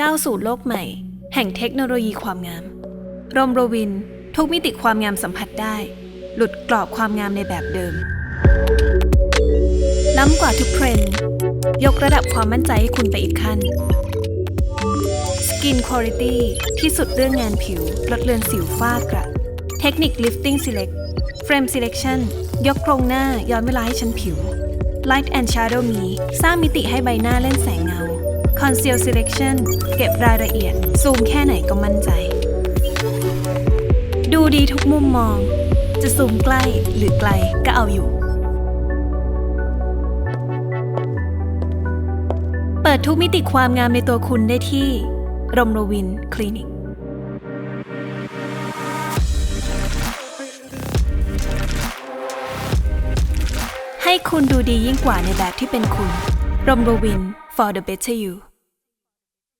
ก้าวสู่โลกใหม่ แห่งเทคโนโลยีความงาม รมโรวินทุกมิติความงามสัมผัสได้ หลุดกรอบความงามในแบบเดิม ล้ำกว่าทุกเทรนด์ยกระดับความมั่นใจให้คุณไปอีกขั้น Skin Quality ที่สุดเรื่องงานผิวลดเลือนสิวฝ้ากระเทคนิค Lifting Select Frame Selection ยกโครงหน้าย้อนเวลาให้ฉันผิว Light and Shadow Me สร้างมิติให้ใบหน้าเล่นแสงเงา Conceal Selection เก็บรายละเอียด ซูมแค่ไหนก็มั่นใจ ดูดีทุกมุมมอง จะซูมใกล้หรือไกลก็เอาอยู่ เปิดทุกมิติความงามในตัวคุณได้ที่รมโรวินคลินิกให้คุณดูดียิ่งกว่าในแบบที่เป็นคุณ รมโรวิน for the better you